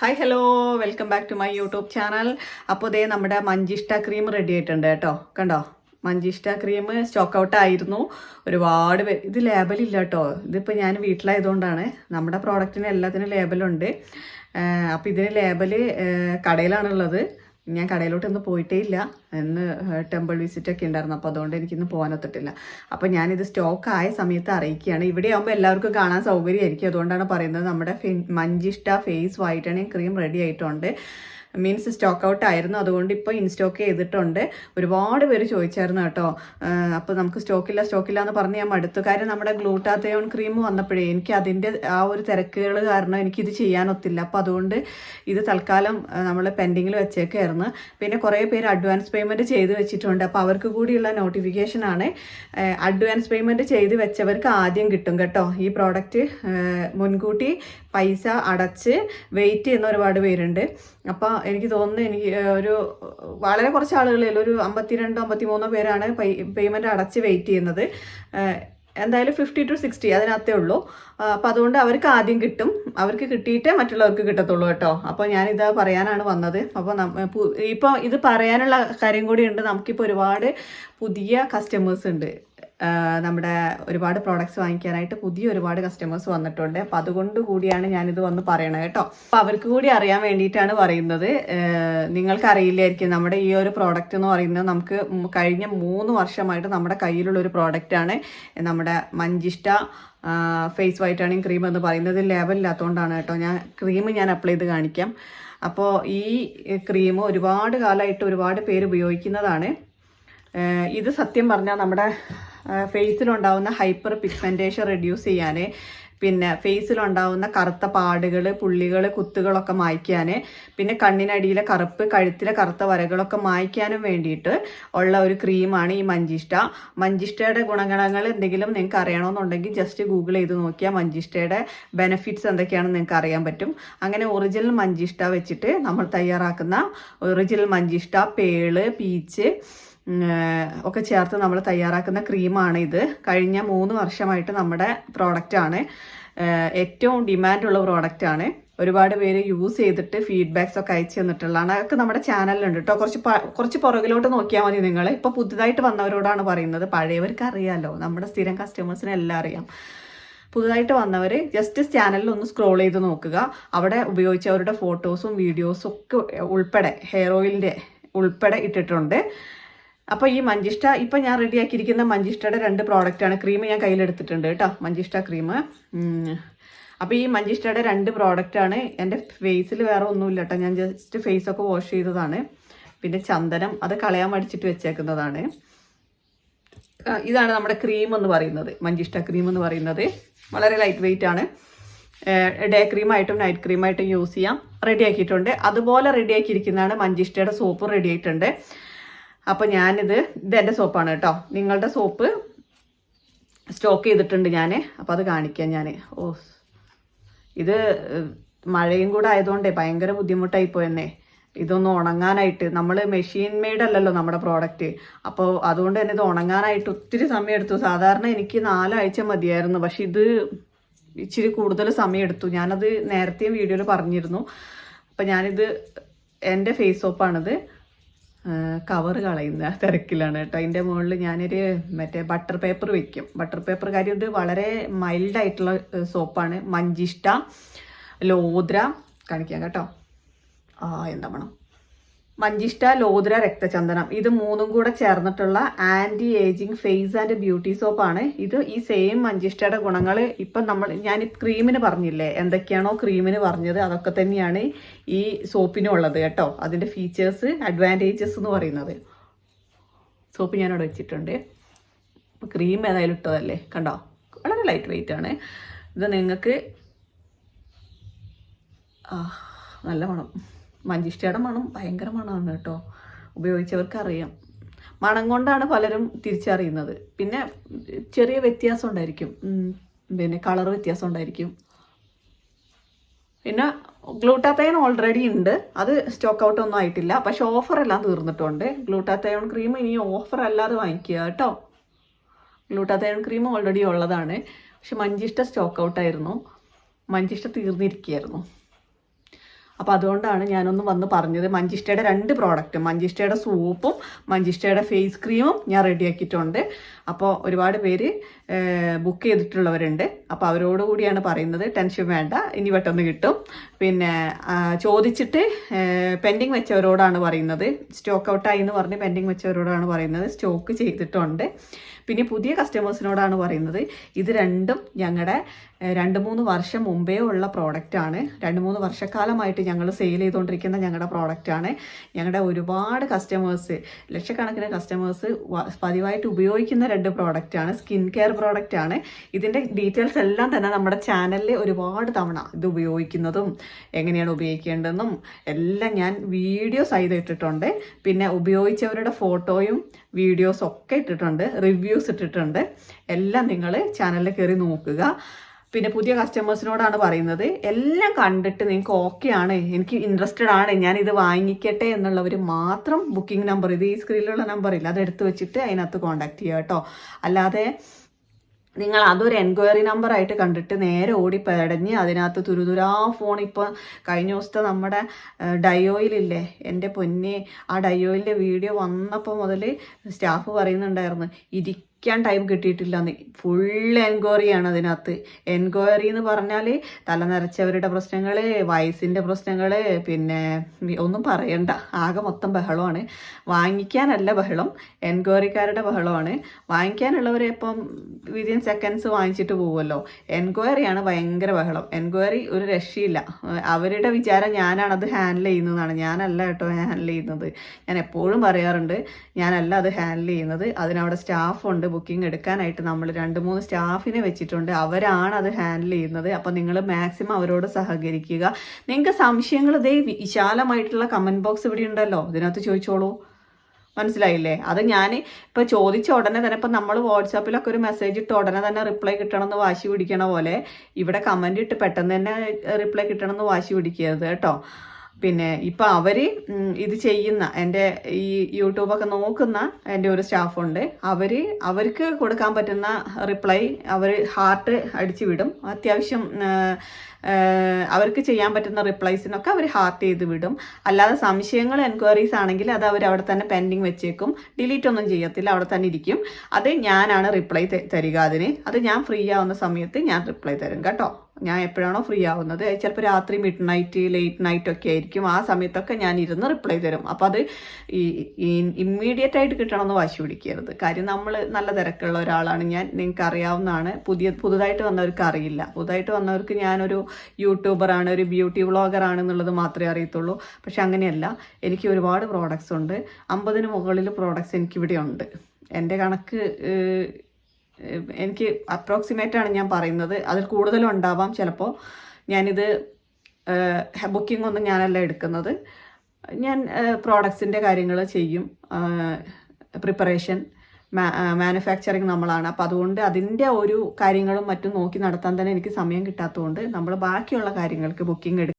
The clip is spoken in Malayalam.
Hi hello welcome back to my YouTube channel അപ്പോൾ ഇതേ നമ്മുടെ മഞ്ചിഷ്ട ക്രീം റെഡി ആയിട്ടുണ്ട് കേട്ടോ. കണ്ടോ? മഞ്ചിഷ്ട ക്രീം സ്റ്റോക്ക് ഔട്ട് ആയിരുന്നു. ഒരുപാട് പേര് ഇത് ലേബലില്ല കേട്ടോ. ഇതിപ്പോൾ ഞാൻ വീട്ടിലായതുകൊണ്ടാണ്. നമ്മുടെ പ്രോഡക്റ്റിന് എല്ലാത്തിനും ലേബലുണ്ട് അപ്പോൾ ഇതിന് ലേബൽ കടയിലാണുള്ളത്. ഞാൻ കടയിലോട്ടൊന്നും പോയിട്ടേ ഇല്ല. ഇന്ന് ടെമ്പിൾ വിസിറ്റ് ഒക്കെ ഉണ്ടായിരുന്നു. അപ്പോൾ അതുകൊണ്ട് എനിക്കിന്ന് പോകാനൊത്തിട്ടില്ല അപ്പോൾ ഞാനിത് സ്റ്റോക്ക് ആയ സമയത്ത് അറിയിക്കുകയാണ്. ഇവിടെ ആകുമ്പോൾ എല്ലാവർക്കും കാണാൻ സൗകര്യമായിരിക്കും. അതുകൊണ്ടാണ് പറയുന്നത് നമ്മുടെ Manjishta face whitening cream ready ആയിട്ടുണ്ട്. മീൻസ് സ്റ്റോക്ക് ഔട്ട് ആയിരുന്നു. അതുകൊണ്ട് ഇപ്പോൾ ഇൻസ്റ്റോക്ക് ചെയ്തിട്ടുണ്ട്. ഒരുപാട് പേര് ചോദിച്ചായിരുന്നു കേട്ടോ. അപ്പോൾ നമുക്ക് സ്റ്റോക്കില്ല സ്റ്റോക്കില്ല എന്ന് പറഞ്ഞ് ഞാൻ മടുത്തു. കാര്യം നമ്മുടെ ഗ്ലൂട്ടാത്തയോൺ ക്രീം വന്നപ്പോഴേ എനിക്ക് അതിന്റെ ആ ഒരു തിരക്കുകൾ കാരണം എനിക്കിത് ചെയ്യാനൊത്തില്ല അപ്പോൾ അതുകൊണ്ട് ഇത് തൽക്കാലം നമ്മൾ പെൻഡിങ്ങിൽ വെച്ചേക്കായിരുന്നു. പിന്നെ കുറേ പേര് അഡ്വാൻസ് പേയ്മെന്റ് ചെയ്ത് വെച്ചിട്ടുണ്ട്. അപ്പോൾ അവർക്ക് കൂടിയുള്ള നോട്ടിഫിക്കേഷൻ ആണ്. അഡ്വാൻസ് പേയ്മെന്റ് ചെയ്ത് വെച്ചവർക്ക് ആദ്യം കിട്ടും കേട്ടോ. ഈ പ്രോഡക്റ്റ് മുൻകൂട്ടി പൈസ അടച്ച് വെയിറ്റ് ചെയ്യുന്ന ഒരുപാട് പേരുണ്ട്. അപ്പോൾ എനിക്ക് തോന്നുന്നു എനിക്ക് ഒരു വളരെ കുറച്ച് ആളുകളിൽ ഒരു അമ്പത്തിരണ്ടോ അമ്പത്തിമൂന്നോ പേരാണ് പേയ്മെന്റ് അടച്ച് വെയിറ്റ് ചെയ്യുന്നത്. എന്തായാലും ഫിഫ്റ്റി ടു സിക്സ്റ്റി അതിനകത്തേ ഉള്ളൂ. അപ്പോൾ അതുകൊണ്ട് അവർക്ക് ആദ്യം കിട്ടും. അവർക്ക് കിട്ടിയിട്ടേ മറ്റുള്ളവർക്ക് കിട്ടത്തുള്ളൂ കേട്ടോ. അപ്പോൾ ഞാനിത് പറയാനാണ് വന്നത്. അപ്പോൾ ഇപ്പോൾ ഇത് പറയാനുള്ള കാര്യം കൂടി ഉണ്ട്. നമുക്കിപ്പോൾ ഒരുപാട് പുതിയ കസ്റ്റമേഴ്സ് ഉണ്ട്. നമ്മുടെ ഒരുപാട് പ്രോഡക്റ്റ്സ് വാങ്ങിക്കാനായിട്ട് പുതിയ ഒരുപാട് കസ്റ്റമേഴ്സ് വന്നിട്ടുണ്ട്. അപ്പം അതുകൊണ്ട് കൂടിയാണ് ഞാനിത് വന്ന് പറയണത് കേട്ടോ. അപ്പം അവർക്ക് കൂടി അറിയാൻ വേണ്ടിയിട്ടാണ് പറയുന്നത്. നിങ്ങൾക്ക് അറിയില്ലായിരിക്കും നമ്മുടെ ഈ ഒരു പ്രോഡക്റ്റ് എന്ന് പറയുന്നത് നമുക്ക് കഴിഞ്ഞ മൂന്ന് വർഷമായിട്ട് നമ്മുടെ കയ്യിലുള്ള ഒരു പ്രോഡക്റ്റാണ് നമ്മുടെ മഞ്ചിഷ്ട ഫേസ് വൈറ്റണിങ് ക്രീം എന്ന് പറയുന്നത്. ലെവലില്ലാത്തതുകൊണ്ടാണ് കേട്ടോ. ഞാൻ ക്രീം ഞാൻ അപ്ലൈ ചെയ്ത് കാണിക്കാം. അപ്പോൾ ഈ ക്രീം ഒരുപാട് കാലമായിട്ട് ഒരുപാട് പേര് ഉപയോഗിക്കുന്നതാണ്. ഇത് സത്യം പറഞ്ഞാൽ നമ്മുടെ ഫേസിലുണ്ടാവുന്ന ഹൈപ്പർ പിഗ്മെന്റേഷൻ റെഡ്യൂസ് ചെയ്യാൻ പിന്നെ ഫേസിലുണ്ടാവുന്ന കറുത്ത പാടുകൾ പുള്ളികൾ കുത്തുകളൊക്കെ മായ്ക്കാൻ പിന്നെ കണ്ണിനടിയിലെ കറുപ്പ് കഴുത്തിലെ കറുത്ത വരകളൊക്കെ മായ്ക്കാനും വേണ്ടിയിട്ട് ഉള്ള ഒരു ക്രീമാണ് ഈ മഞ്ചിഷ്ട. മഞ്ചിഷ്ടയുടെ ഗുണഗണങ്ങൾ എന്തെങ്കിലും നിങ്ങൾക്ക് അറിയണമെന്നുണ്ടെങ്കിൽ ജസ്റ്റ് ഗൂഗിൾ ചെയ്ത് നോക്കിയാൽ മഞ്ചിഷ്ടയുടെ ബെനിഫിറ്റ്സ് എന്തൊക്കെയാണെന്ന് നിങ്ങൾക്ക് അറിയാൻ പറ്റും. അങ്ങനെ ഒറിജിനൽ മഞ്ചിഷ്ട വെച്ചിട്ട് നമ്മൾ തയ്യാറാക്കുന്ന ഒറിജിനൽ മഞ്ചിഷ്ട പേൾ പീച്ച് ഒക്കെ ചേർത്ത് നമ്മൾ തയ്യാറാക്കുന്ന ക്രീമാണ് ഇത്. കഴിഞ്ഞ മൂന്ന് വർഷമായിട്ട് നമ്മുടെ പ്രോഡക്റ്റാണ് ഏറ്റവും ഡിമാൻഡുള്ള പ്രോഡക്റ്റാണ് ഒരുപാട് പേര് യൂസ് ചെയ്തിട്ട് ഫീഡ്ബാക്സ് ഒക്കെ അയച്ചു തന്നിട്ടുള്ളതാണ്. അതൊക്കെ നമ്മുടെ ചാനലിലുണ്ട് കേട്ടോ കുറച്ച് കുറച്ച് പുറകിലോട്ട് നോക്കിയാൽ മതി നിങ്ങൾ ഇപ്പോൾ പുതുതായിട്ട് വന്നവരോടാണ് പറയുന്നത്. പഴയവർക്ക് അറിയാമല്ലോ നമ്മുടെ സ്ഥിരം കസ്റ്റമേഴ്സിനെ എല്ലാം അറിയാം. പുതുതായിട്ട് വന്നവർ ജസ്റ്റ് ചാനലിൽ ഒന്ന് സ്ക്രോൾ ചെയ്ത് നോക്കുക. അവിടെ ഉപയോഗിച്ചവരുടെ ഫോട്ടോസും വീഡിയോസും ഒക്കെ ഉൾപ്പെടെ ഹെയർ ഓയിലിന്റെ ഉൾപ്പെടെ ഇട്ടിട്ടുണ്ട്. അപ്പോൾ ഈ മഞ്ചിഷ്ട ഇപ്പൊ ഞാൻ റെഡിയാക്കിയിരിക്കുന്ന മഞ്ചിഷ്ടയുടെ രണ്ട് പ്രോഡക്റ്റാണ് ക്രീം ഞാൻ കയ്യിലെടുത്തിട്ടുണ്ട് കേട്ടോ. മഞ്ചിഷ്ട ക്രീം അപ്പോൾ ഈ മഞ്ചിഷ്ടയുടെ രണ്ട് പ്രോഡക്റ്റാണ് എന്റെ ഫേസിൽ വേറെ ഒന്നുമില്ല കേട്ടോ. ഞാൻ ജസ്റ്റ് ഫേസ് ഒക്കെ വാഷ് ചെയ്തതാണ്. പിന്നെ ചന്ദനം അത് കളയാൻ മടിച്ചിട്ട് വെച്ചേക്കുന്നതാണ്. ഇതാണ് നമ്മുടെ ക്രീം എന്ന് പറയുന്നത്. മഞ്ചിഷ്ട ക്രീം എന്ന് പറയുന്നത്. വളരെ ലൈറ്റ് വെയിറ്റ് ആണ്. ഡേ ക്രീമായിട്ടും നൈറ്റ് ക്രീമായിട്ടും യൂസ് ചെയ്യാം. റെഡി ആക്കിയിട്ടുണ്ട്. അതുപോലെ റെഡി ആക്കിയിരിക്കുന്നതാണ് മഞ്ചിഷ്ടയുടെ സോപ്പ് റെഡി ആയിട്ടുണ്ട്. അപ്പോൾ ഞാനിത് എന്റെ സോപ്പാണ് കേട്ടോ. നിങ്ങളുടെ സോപ്പ് സ്റ്റോക്ക് ചെയ്തിട്ടുണ്ട് ഞാൻ അപ്പോൾ അത് കാണിക്കാം ഞാൻ ഓ ഇത് മഴയും കൂടെ ആയതുകൊണ്ടേ ഭയങ്കര ബുദ്ധിമുട്ടായി പോയെന്നേ. ഇതൊന്ന് ഉണങ്ങാനായിട്ട് നമ്മൾ മെഷീൻ മെയ്ഡ് അല്ലല്ലോ നമ്മുടെ പ്രോഡക്റ്റ് അപ്പോൾ അതുകൊണ്ട് തന്നെ ഇത് ഉണങ്ങാനായിട്ട് ഒത്തിരി സമയം എടുത്തു. സാധാരണ എനിക്ക് നാലാഴ്ച മതിയായിരുന്നു. പക്ഷെ ഇത് ഇച്ചിരി കൂടുതൽ സമയം എടുത്തു. ഞാനത് നേരത്തെ വീഡിയോയിൽ പറഞ്ഞിരുന്നു. അപ്പം ഞാനിത് എന്റെ ഫേസ് സോപ്പാണിത് കവർ കളയുന്ന തിരക്കിലാണ് കേട്ടോ. അതിന്റെ മുകളിൽ ഞാനൊരു മറ്റേ ബട്ടർ പേപ്പർ വെക്കും. ബട്ടർ പേപ്പർ കാര്യം വളരെ മൈൽഡായിട്ടുള്ള സോപ്പാണ് മഞ്ചിഷ്ട ലോദ്ര കാണിക്കാം കേട്ടോ. ആ എന്താ മണം മഞ്ചിഷ്ട ലോദ്ര രക്തചന്ദനം. ഇത് മൂന്നും കൂടെ ചേർന്നിട്ടുള്ള anti ageing face and beauty സോപ്പാണ് ഇത് ഈ സെയിം മഞ്ചിഷ്ടയുടെ ഗുണങ്ങൾ ഇപ്പം നമ്മൾ ഞാൻ ക്രീമിന് പറഞ്ഞില്ലേ? എന്തൊക്കെയാണോ ക്രീമിന് പറഞ്ഞത് അതൊക്കെ തന്നെയാണ് ഈ സോപ്പിനും ഉള്ളത് കേട്ടോ. അതിന്റെ ഫീച്ചേഴ്സ് അഡ്വാന്റേജസ് എന്ന് പറയുന്നത്. സോപ്പ് ഞാൻ അവിടെ വെച്ചിട്ടുണ്ട് ക്രീം ഏതായാലും ഇട്ടതല്ലേ? കണ്ടോ? വളരെ ലൈറ്റ് വെയിറ്റ് ആണ്. ഇത് നിങ്ങൾക്ക് ആ നല്ല മണം മഞ്ചിഷ്ടയുടെ മണം ഭയങ്കര മണമാണ് കേട്ടോ. ഉപയോഗിച്ചവർക്കറിയാം. മണം കൊണ്ടാണ് പലരും തിരിച്ചറിയുന്നത്. പിന്നെ ചെറിയ വ്യത്യാസം ഉണ്ടായിരിക്കും. പിന്നെ കളർ വ്യത്യാസം ഉണ്ടായിരിക്കും. പിന്നെ ഗ്ലൂട്ടാത്തയോൺ ഓൾറെഡി ഉണ്ട്. അത് സ്റ്റോക്ക് ഔട്ട് ഒന്നും ആയിട്ടില്ല. പക്ഷെ ഓഫർ എല്ലാം തീർന്നിട്ടുണ്ട്. ഗ്ലൂട്ടാത്തയോൺ ക്രീം ഇനി ഓഫർ അല്ലാതെ വാങ്ങിക്കുക കേട്ടോ. ഗ്ലൂട്ടാത്തയോൺ ക്രീം ഓൾറെഡി ഉള്ളതാണ്. പക്ഷെ മഞ്ചിഷ്ട സ്റ്റോക്ക് ഔട്ടായിരുന്നു മഞ്ചിഷ്ട തീർന്നിരിക്കുകയായിരുന്നു. അപ്പോൾ അതുകൊണ്ടാണ് ഞാനൊന്ന് വന്ന് പറഞ്ഞത് മഞ്ചിഷ്ടയുടെ രണ്ട് പ്രോഡക്റ്റും മഞ്ചിഷ്ടയുടെ സോപ്പും മഞ്ചിഷ്ടയുടെ ഫേസ് ക്രീമും ഞാൻ റെഡിയാക്കിയിട്ടുണ്ട് അപ്പോൾ ഒരുപാട് പേര് ബുക്ക് ചെയ്തിട്ടുള്ളവരുണ്ട്. അപ്പോൾ അവരോടുകൂടിയാണ് പറയുന്നത് ടെൻഷൻ വേണ്ട ഇനി പെട്ടെന്ന് കിട്ടും. പിന്നെ ചോദിച്ചിട്ട് പെൻഡിങ് വെച്ചവരോടാണ് പറയുന്നത്. സ്റ്റോക്ക് ഔട്ടായി എന്ന് പറഞ്ഞ് പെൻഡിങ് വെച്ചവരോടാണ് പറയുന്നത്. സ്റ്റോക്ക് ചെയ്തിട്ടുണ്ട്. പിന്നെ പുതിയ കസ്റ്റമേഴ്സിനോടാണ് പറയുന്നത്. ഇത് രണ്ടും ഞങ്ങളുടെ രണ്ട് മൂന്ന് വർഷം മുമ്പേ ഉള്ള പ്രോഡക്റ്റാണ് രണ്ട് മൂന്ന് വർഷക്കാലമായിട്ട് ഞങ്ങൾ സെയിൽ ചെയ്തുകൊണ്ടിരിക്കുന്ന ഞങ്ങളുടെ പ്രോഡക്റ്റാണ് ഞങ്ങളുടെ ഒരുപാട് കസ്റ്റമേഴ്സ് ലക്ഷക്കണക്കിന് കസ്റ്റമേഴ്സ് പതിവായിട്ട് ഉപയോഗിക്കുന്ന രണ്ട് പ്രോഡക്റ്റാണ് സ്കിൻ കെയർ പ്രോഡക്റ്റാണ് ഇതിന്റെ ഡീറ്റെയിൽസ് എല്ലാം തന്നെ നമ്മുടെ ചാനലിൽ ഒരുപാട് തവണ ഇത് ഉപയോഗിക്കുന്നതും എങ്ങനെയാണ് ഉപയോഗിക്കേണ്ടതെന്നും എല്ലാം ഞാൻ വീഡിയോസ് ചെയ്ത് ഇട്ടിട്ടുണ്ട് പിന്നെ ഉപയോഗിച്ചവരുടെ ഫോട്ടോയും വീഡിയോസ് ഒക്കെ ഇട്ടിട്ടുണ്ട് റിവ്യൂസ് ഇട്ടിട്ടുണ്ട്. എല്ലാം നിങ്ങൾ ചാനലിൽ കയറി നോക്കുക. പിന്നെ പുതിയ കസ്റ്റമേഴ്സിനോടാണ് പറയുന്നത് എല്ലാം കണ്ടിട്ട് നിങ്ങൾക്ക് ഓക്കെ ആണ്. എനിക്ക് ഇൻട്രസ്റ്റഡ് ആണ്. ഞാൻ ഇത് വാങ്ങിക്കട്ടെ എന്നുള്ളവർ മാത്രം ബുക്കിംഗ് നമ്പർ ഇത് ഈ സ്ക്രീനിലുള്ള ഇല്ല. അത് എടുത്തു വെച്ചിട്ട് അതിനകത്ത് കോൺടാക്ട് ചെയ്യുക കേട്ടോ. അല്ലാതെ നിങ്ങൾ അതൊരു എൻക്വയറി നമ്പർ ആയിട്ട് കണ്ടിട്ട് നേരെ ഓടി പടഞ്ഞ് അതിനകത്ത് തുരുതുരാ ഫോൺ ഇപ്പോൾ കഴിഞ്ഞ ദിവസത്തെ നമ്മുടെ ഡയോയിലില്ലേ എന്റെ പൊന്നെ ആ ഡയോയിലിന്റെ വീഡിയോ വന്നപ്പോൾ മുതൽ സ്റ്റാഫ് പറയുന്നുണ്ടായിരുന്നു ഇരിക്കാൻ ടൈം കിട്ടിയിട്ടില്ല എന്ന് ഫുൾ എൻക്വയറിയാണ് അതിനകത്ത്. എൻക്വയറി എന്ന് പറഞ്ഞാൽ തലനരച്ചവരുടെ പ്രശ്നങ്ങൾ വയസ്സിന്റെ പ്രശ്നങ്ങൾ പിന്നെ ഒന്നും പറയണ്ട. ആകെ മൊത്തം ബഹളമാണ്. വാങ്ങിക്കാനല്ല ബഹളം. എൻക്വയറിക്കാരുടെ ബഹളമാണ്. വാങ്ങിക്കാനുള്ളവരെ ഇപ്പം വിതിൻ സെക്കൻഡ്സ് വാങ്ങിച്ചിട്ട് പോകുമല്ലോ എൻക്വയറിയാണ് ഭയങ്കര ബഹളം. എൻക്വയറി ഒരു രക്ഷയില്ല. അവരുടെ വിചാരം ഞാനാണ് അത് ഹാൻഡിൽ ചെയ്യുന്നതാണ്. ഞാനല്ല കേട്ടോ ഹാൻഡിൽ ചെയ്യുന്നത്. ഞാൻ എപ്പോഴും പറയാറുണ്ട് ഞാനല്ല അത് ഹാൻഡിൽ ചെയ്യുന്നത്. അതിനവിടെ സ്റ്റാഫുണ്ട് ബുക്കിംഗ് എടുക്കാനായിട്ട് നമ്മൾ രണ്ട് മൂന്ന് സ്റ്റാഫിനെ വെച്ചിട്ടുണ്ട്. അവരാണ് അത് ഹാൻഡിൽ ചെയ്യുന്നത്. അപ്പോൾ നിങ്ങൾ മാക്സിമം അവരോട് സഹകരിക്കുക. നിങ്ങൾക്ക് സംശയങ്ങൾ ഇതേ വിശാലമായിട്ടുള്ള കമന്റ് ബോക്സ് ഇവിടെ ഉണ്ടല്ലോ. ഇതിനകത്ത് ചോദിച്ചോളൂ. മനസ്സിലായില്ലേ? അത് ഞാൻ ഇപ്പോൾ ചോദിച്ച ഉടനെ തന്നെ ഇപ്പം നമ്മൾ വാട്സാപ്പിലൊക്കെ ഒരു മെസ്സേജ് ഇട്ട് ഉടനെ തന്നെ റിപ്ലൈ കിട്ടണമെന്ന് വാശി പിടിക്കണ പോലെ ഇവിടെ കമന്റ് ഇട്ട് പെട്ടെന്ന് തന്നെ റിപ്ലൈ കിട്ടണമെന്ന് വാശി പിടിക്കരുത് കേട്ടോ. പിന്നെ ഇപ്പം അവർ ഇത് ചെയ്യുന്ന എന്റെ ഈ യൂട്യൂബൊക്കെ നോക്കുന്ന എന്റെ ഒരു സ്റ്റാഫുണ്ട്. അവർ അവർക്ക് കൊടുക്കാൻ പറ്റുന്ന റിപ്ലൈ അവർ ഹാർട്ട് അടിച്ചു വിടും. അത്യാവശ്യം അവർക്ക് ചെയ്യാൻ പറ്റുന്ന റിപ്ലൈസിനൊക്കെ അവർ ഹാർട്ട് ചെയ്ത് വിടും. അല്ലാതെ സംശയങ്ങൾ എൻക്വയറീസ് ആണെങ്കിൽ അത് അവർ അവിടെ തന്നെ പെൻഡിങ് വെച്ചേക്കും. ഡിലീറ്റ് ഒന്നും ചെയ്യത്തില്ല അവിടെ തന്നെ ഇരിക്കും. അത് ഞാനാണ് റിപ്ലൈ തരിക അതിന്. അത് ഞാൻ ഫ്രീ ആവുന്ന സമയത്ത് ഞാൻ റിപ്ലൈ തരും കേട്ടോ. ഞാൻ എപ്പോഴാണോ ഫ്രീ ആവുന്നത് ചിലപ്പോൾ രാത്രി മിഡ് നൈറ്റ് ലേറ്റ് നൈറ്റ് ഒക്കെ ആയിരിക്കും. ആ സമയത്തൊക്കെ ഞാൻ ഇരുന്ന് റിപ്ലൈ തരും. അപ്പം അത് ഈ ഇമ്മീഡിയറ്റ് ആയിട്ട് കിട്ടണമെന്ന് വാശി പിടിക്കരുത്. കാര്യം നമ്മൾ നല്ല തിരക്കുള്ള ഒരാളാണ്. ഞാൻ നിങ്ങൾക്ക് അറിയാവുന്നതാണ്. പുതിയ പുതുതായിട്ട് വന്നവർക്ക് അറിയില്ല. പുതുതായിട്ട് വന്നവർക്ക് ഞാനൊരു യൂട്യൂബറാണ് ഒരു ബ്യൂട്ടി വ്ളോഗറാണ് എന്നുള്ളത് മാത്രമേ അറിയത്തുള്ളൂ. പക്ഷെ അങ്ങനെയല്ല. എനിക്ക് ഒരുപാട് പ്രോഡക്റ്റ്സ് ഉണ്ട്. അമ്പതിന് മുകളിൽ പ്രോഡക്റ്റ്സ് എനിക്കിവിടെ ഉണ്ട് എന്റെ കണക്ക് എനിക്ക് അപ്രോക്സിമേറ്റ് ആണ് ഞാൻ പറയുന്നത്. അതിൽ കൂടുതലും ഉണ്ടാവാം ചിലപ്പോൾ. ഞാനിത് ബുക്കിംഗ് ഒന്നും ഞാനല്ല എടുക്കുന്നത്. ഞാൻ പ്രോഡക്ട്സിന്റെ കാര്യങ്ങൾ ചെയ്യും. പ്രിപ്പറേഷൻ മാനുഫാക്ചറിങ് നമ്മളാണ്. അപ്പോൾ അതുകൊണ്ട് അതിന്റെ ഒരു കാര്യങ്ങളും മറ്റും നോക്കി നടത്താൻ തന്നെ എനിക്ക് സമയം കിട്ടാത്തതുകൊണ്ട് നമ്മൾ ബാക്കിയുള്ള കാര്യങ്ങൾക്ക് ബുക്കിംഗ് എടുക്കും.